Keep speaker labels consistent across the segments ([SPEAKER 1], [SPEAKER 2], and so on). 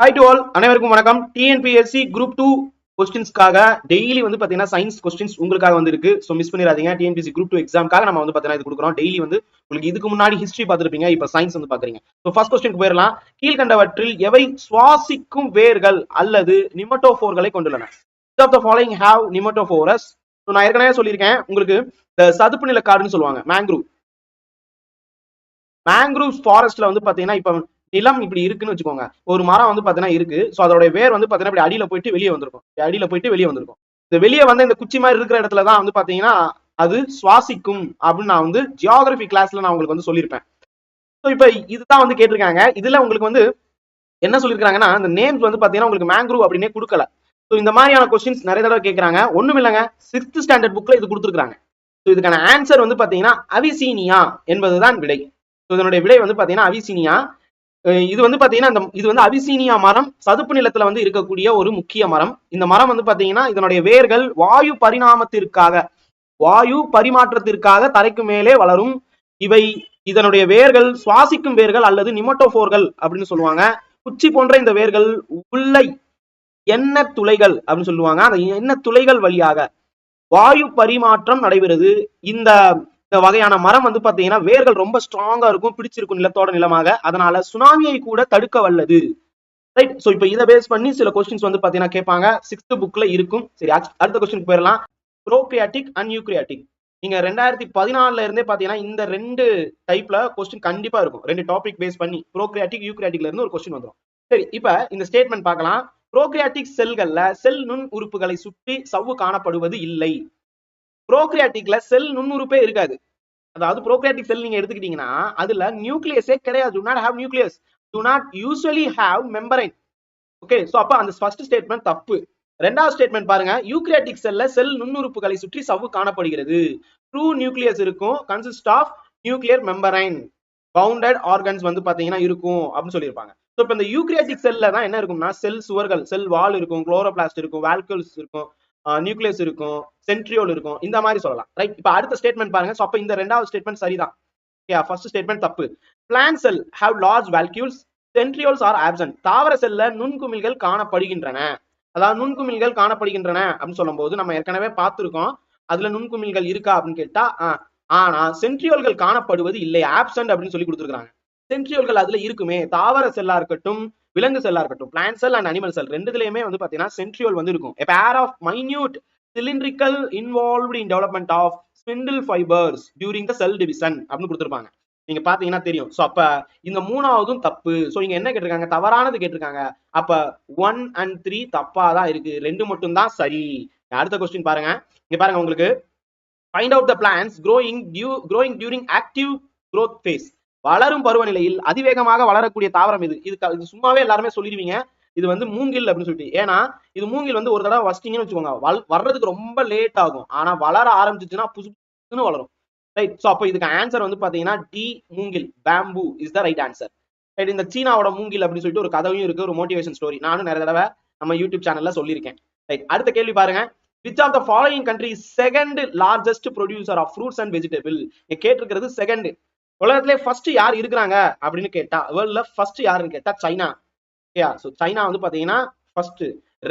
[SPEAKER 1] Hi to all அனைவருக்கும் வணக்கம். TNPSC group two கொஸ்டின்ஸ்க்காக டெய்லி வந்து பாத்தீங்கன்னா சயின்ஸ் கொஸ்டின்ஸ் உங்களுக்காக வந்து இருக்கு ஸோ மிஸ் பண்ணிடாதீங்க டிஎன்பிசி குரூப் டூ எக்ஸாம்க்காக நம்ம வந்து பாத்தீங்கன்னா இது கொடுக்குறோம். டெய்லி வந்து உங்களுக்கு இதுக்கு முன்னாடி ஹிஸ்டரி பார்த்துருப்பீங்க. இப்போ சயின்ஸ் வந்து பாக்குறீங்க. ஸோ ஃபர்ஸ்ட் கொஸ்டின் போயிடலாம். கீழ்கண்டவற்றில் எவை சுவாசிக்கும் வேர்கள் அல்லது நிமட்டோஃபோர்களை கொண்டுள்ளன? Of the following have nematophores so நான் ஏற்கனவே சொல்லியிருக்கேன். உங்களுக்கு இந்த சதுப்பு நில காடுன்னு சொல்லுவாங்க. மேங்க்ரூவ் மேங்க்ரூவ் ஃபாரஸ்ட்ல வந்து பாத்தீங்கன்னா இப்போ நிலம் இப்படி இருக்குன்னு வச்சுக்கோங்க. ஒரு மரம் வந்து பாத்தீங்கன்னா இருக்கு. ஸோ அதோட வேர் வந்து பாத்தீங்கன்னா இப்படி அடியில போயிட்டு வெளியே வந்திருக்கும். அடியில போயிட்டு வெளியே வந்திருக்கும். இந்த வெளியே வந்து இந்த குச்சி மாதிரி இருக்கிற இடத்துல தான் வந்து பாத்தீங்கன்னா அது சுவாசிக்கும் அப்படின்னு நான் வந்து ஜியாகிரபி கிளாஸ்ல நான் உங்களுக்கு வந்து சொல்லியிருப்பேன். ஸோ இப்போ இதுதான் வந்து கேட்டிருக்காங்க. இதுல உங்களுக்கு வந்து என்ன சொல்லியிருக்காங்கன்னா இந்த நேம்ஸ் வந்து பாத்தீங்கன்னா உங்களுக்கு மேங்க்ரூவ் அப்படின்னே கொடுக்கல. ஸோ இந்த மாதிரியான கொஸ்டின்ஸ் நிறைய தடவை கேட்கறாங்க. ஒன்றும் இல்லைங்க. சிக்ஸ்த் ஸ்டாண்டர்ட் புக்ல இது கொடுத்துருக்காங்க ஸோ இதுக்கான ஆன்சர் வந்து பாத்தீங்கன்னா அவிசீனியா என்பதுதான் விடை. ஸோ இதனுடைய விடை வந்து பாத்தீங்கன்னா அவிசீனியா. இது வந்து பாத்தீங்கன்னா இந்த இது வந்து அபிசீனியா மரம் சதுப்பு நிலத்துல வந்து இருக்கக்கூடிய ஒரு முக்கிய மரம். இந்த மரம் வந்து பாத்தீங்கன்னா இதனுடைய வேர்கள் வாயு பரிணாமத்திற்காக வாயு பரிமாற்றத்திற்காக தரைக்கு மேலே வளரும். இவை இதனுடைய வேர்கள் சுவாசிக்கும் வேர்கள் அல்லது நிமட்டோபோர்கள் அப்படின்னு சொல்லுவாங்க. குச்சி போன்ற இந்த வேர்கள் உள்ளை எண்ணெய் துளைகள் அப்படின்னு சொல்லுவாங்க. அந்த எண்ணெய் துளைகள் வழியாக வாயு பரிமாற்றம் நடைபெறுது. இந்த இந்த வகையான மரம் வந்து பாத்தீங்கன்னா வேர்கள் ரொம்ப ஸ்ட்ராங்கா இருக்கும் பிடிச்சிருக்கும் நிலத்தோட நிலமாக. அதனால சுனாமியை கூட தடுக்க வல்லது. ரைட் சோ இப்போ இதை பேஸ் பண்ணி சில கொஸ்டின்ஸ் வந்து பாத்தீங்கன்னா கேட்பாங்க. சிக்ஸ்த் புக்ல இருக்கும். சரி அடுத்த கொஸ்டின் போயிடலாம். ப்ரோக்ரியாட்டிக் அண்ட் யூக்ரியாட்டிக் நீங்க ரெண்டாயிரத்தி பதினாலுல இருந்தே பாத்தீங்கன்னா இந்த ரெண்டு டைப்ல கொஸ்டின் கண்டிப்பா இருக்கும். ரெண்டு டாபிக் பேஸ் பண்ணி ப்ரோக்ரியாட்டிக் யூக்ரியாட்டிக்ல இருந்து ஒரு கொஸ்டின் வந்துடும் சரி இப்ப இந்த ஸ்டேட்மெண்ட் பார்க்கலாம். ப்ரோக்ரியாட்டிக் செல்கள்ல செல் நுண் உறுப்புகளை சுற்றி சவ்வு காணப்படுவது இல்லை. ப்ரோக்ரியாட்டிக்ல செல் நுண்ணுறுப்பே இருக்காது. அதாவது ப்ரோக்ரியாட்டிக் செல் நீங்க எடுத்துக்கிட்டீங்கன்னா அதுல நியூக்ளியஸே கிடையாது. Do not have nucleus do not usually have membrane okay so அப்போ அந்த ஃபர்ஸ்ட் ஸ்டேட்மெண்ட் தப்பு. ரெண்டாவது ஸ்டேட்மெண்ட் பாருங்க. யூக்ரியாட்டிக் செல்ல செல் நுண்ணுறுப்புகளை சுற்றி சவ்வு காணப்படுகிறது. ட்ரூ நியூக்ளியஸ் இருக்கும். Consist of nuclear membrane bounded organs வந்து பாத்தீங்கன்னா இருக்கும் அப்படின்னு சொல்லியிருப்பாங்க. ஸோ இப்போ இந்த யூக்ரியாட்டிக் செல்ல தான் என்ன இருக்கும்னா செல் சுவர்கள் செல் வால் இருக்கும் குளோரோபிளாஸ்ட் இருக்கும் வால்குல்ஸ் இருக்கும். நியூக்ளியஸ் இருக்கும் சென்ட்ரியோல் இருக்கும் இந்த மாதிரி சொல்லலாம். ரைட் இப்போ அடுத்த ஸ்டேட்மெண்ட் பாருங்க. ஸோ அப்போ இந்த ரெண்டாவது ஸ்டேட்மெண்ட் சரிதான். ஓகே ஃபர்ஸ்ட் ஸ்டேட்மெண்ட் தப்பு. Plant cell have large vacuoles centrioles are absent தாவர செல்ல நுண்குமிழ்கள் காணப்படுகின்றன. அதாவது நுண்குமிழ்கள் காணப்படுகின்றன அப்படின்னு சொல்லும்போது நம்ம ஏற்கனவே பார்த்துருக்கோம். அதுல நுண்குமிழ்கள் இருக்கா அப்படின்னு கேட்டா ஆனா சென்ட்ரியோல்கள் காணப்படுவது இல்லை. ஆப்சன்ட் அப்படின்னு சொல்லி கொடுத்துருக்காங்க சென்ட்ரியோல்கள் அதுல இருக்குமே. தாவர செல்லா இருக்கட்டும் விலங்கு செல்லா இருக்கட்டும் plant cell and animal cell ரெண்டுலயுமே வந்து பாத்தீங்கன்னா சென்ட்ரியோல் வந்து இருக்கும். Pair of minute cylindrical involve in development of spindle fibres during the cell division அப்படின்னு கொடுத்துருப்பாங்க. நீங்க பாத்தீங்கன்னா தெரியும். ஸோ அப்ப இந்த மூணாவதும் தப்பு. ஸோ இங்க என்ன கேட்டிருக்காங்க? தவறானது கேட்டிருக்காங்க. அப்ப ஒன் அண்ட் த்ரீ தப்பா தான் இருக்கு. ரெண்டு மட்டும் தான் சரி. அடுத்த கொஸ்டின் பாருங்க. இங்க பாருங்க உங்களுக்கு. Find out the plants growing due growing active active phase வளரும் பருவநிலையில் அதிவேகமாக வளரக்கூடிய தாவரம் இது. இது இது சும்மாவே எல்லாருமே சொல்லிடுவீங்க. இது வந்து மூங்கில் அப்படின்னு சொல்லிட்டு. ஏன்னா இது மூங்கில் வந்து ஒரு தடவை வச்சிட்டீங்கன்னு வச்சுக்கோங்க. வள் வர்றதுக்கு ரொம்ப லேட் ஆகும். ஆனா வளர ஆரம்பிச்சிச்சுன்னா புசு புதுன்னு வளரும். ரைட் ஸோ அப்போ இதுக்கு ஆன்சர் வந்து பாத்தீங்கன்னா டி மூங்கில் bamboo is the right answer right இந்த சீனாவோட மூங்கில் அப்படின்னு சொல்லிட்டு ஒரு கதவையும் இருக்கு ஒரு மோட்டிவேஷன் ஸ்டோரி நானும் நிறைய தடவை நம்ம யூடியூப் சேனல்ல சொல்லியிருக்கேன். ரைட் அடுத்த கேள்வி பாருங்க. Which of the following country second largest producer of fruits and vegetable கேட்டிருக்கிறது செகண்ட் உலகத்திலே ஃபர்ஸ்ட் யார் இருக்கிறாங்க அப்படின்னு கேட்டா வேர்ல்ட்ல ஃபர்ஸ்ட் யாருன்னு கேட்டா சைனா. ஓகேயா ஸோ சைனா வந்து பாத்தீங்கன்னா ஃபர்ஸ்ட்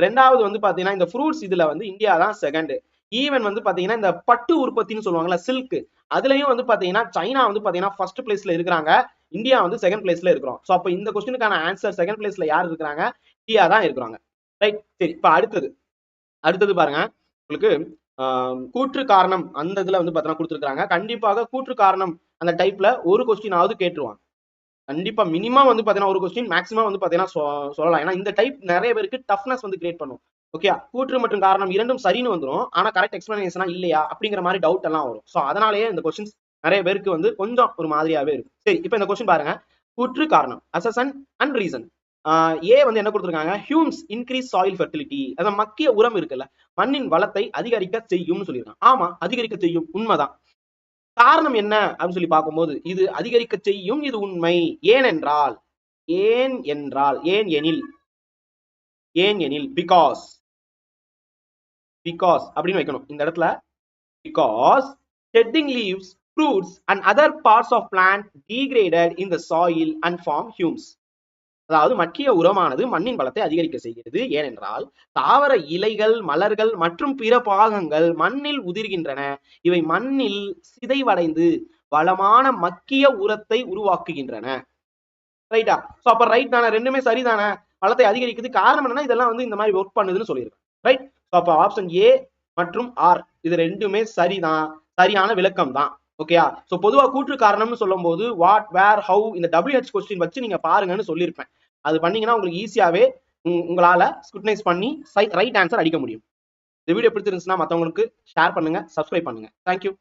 [SPEAKER 1] ரெண்டாவது வந்து பாத்தீங்கன்னா இந்த ஃப்ரூட்ஸ் இதுல வந்து இந்தியா தான் செகண்ட் ஈவன் வந்து பாத்தீங்கன்னா இந்த பட்டு உற்பத்தின்னு சொல்லுவாங்கல்ல சில்க் அதுலயும் வந்து பாத்தீங்கன்னா சைனா வந்து பாத்தீங்கன்னா ஃபர்ஸ்ட் பிளேஸ்ல இருக்கிறாங்க. இந்தியா வந்து செகண்ட் பிளேஸ்ல இருக்கிறோம். ஸோ அப்போ இந்த கொஸ்டினுக்கான ஆன்சர் செகண்ட் பிளேஸ்ல யார் இருக்கிறாங்க? இந்தியா தான் இருக்கிறாங்க. ரைட் சரி இப்போ அடுத்தது. அடுத்தது பாருங்க. உங்களுக்கு கூற்று காரணம் அந்த இதுல வந்து பாத்தீங்கன்னா கொடுத்துருக்காங்க கண்டிப்பாக கூற்று காரணம் அந்த டைப்ல ஒரு கொஸ்டினாவது கேட்டுருவாங்க. கண்டிப்பா மினிமம் வந்து பாத்தீங்கன்னா ஒரு கொஸ்டின் மேக்ஸிமம் வந்து பாத்தீங்கன்னா சொ- சொல்லலாம். ஏன்னா இந்த டைப் நிறைய பேருக்கு டஃப்னஸ் வந்து கிரியேட் பண்ணும். ஓகே கூற்று மற்றும் காரணம் இரண்டும் சரின்னு வந்துரும். ஆனா கரெக்ட் எக்ஸ்பிளனேஷனா இல்லையா? அப்படிங்கிற மாதிரி டவுட் எல்லாம் வரும். சோ அதனாலேயே இந்த கொஸ்டின்ஸ் நிறைய பேருக்கு வந்து கொஞ்சம் ஒரு மாதிரியாவே இருக்கும். சரி இப்போ இந்த கொஸ்டின் பாருங்க. கூற்று காரணம் அசசன் அண்ட் ரீசன் ஏ வந்து என்ன கொடுத்துருக்காங்க? ஹியூம்ஸ் இன்க்ரீஸ் சாயில் ஃபெர்டிலிட்டி அந்த மக்கிய உரம் இருக்குல்ல மண்ணின் வளத்தை அதிகரிக்க செய்யும்னு சொல்லியிருக்காங்க. ஆமா அதிகரிக்க செய்யும். உண்மைதான். காரணம் என்ன? அப்படின்னு சொல்லி பார்க்கும்போது இது அதிகரிக்க செய்யும் இது உண்மை. ஏனென்றால் ஏன் என்றால் ஏன் எனில்? ஏன் எனில்? பிகாஸ் பிகாஸ் அப்படின்னு வைக்கணும். இந்த இடத்துல because shedding leaves fruits and other parts of plant degraded in the soil and form humus அதாவது மக்கிய உரமானது மண்ணின் பலத்தை அதிகரிக்க செய்கிறது. ஏனென்றால் தாவர இலைகள் மலர்கள் மற்றும் பிற பாகங்கள் மண்ணில் உதிர்கின்றன. இவை மண்ணில் சிதைவடைந்து வளமான மக்கிய உரத்தை உருவாக்குகின்றன. ரைட்டா சோ அப்ப ரைட் தானே? ரெண்டுமே சரிதானே? வளத்தை அதிகரிக்குது. காரணம் என்னன்னா இதெல்லாம் வந்து இந்த மாதிரி ஒர்க் பண்ணுதுன்னு சொல்லியிருக்கேன் ரைட் ஸோ அப்போ ஆப்ஷன் ஏ மற்றும் ஆர் இது ரெண்டுமே சரிதான். சரியான விளக்கம் தான் ஓகேயா ஸோ பொதுவாக கூற்று காரணம்னு சொல்லும்போது வாட் வேர் ஹவு இந்த டபிள்யூஹெச் கொஸ்டின் வச்சு நீங்க பாருங்கன்னு சொல்லியிருப்பேன். அது பண்ணீங்கன்னா உங்களுக்கு ஈஸியாவே உங்க- உங்களால ஸ்குட்னைஸ் பண்ணி ரைட் ஆன்சர் அடிக்க முடியும். இந்த வீடியோ பிடிச்சிருந்துச்சுன்னா மற்றவங்களுக்கு ஷேர் பண்ணுங்க சப்ஸ்கிரைப் பண்ணுங்க. தேங்க்யூ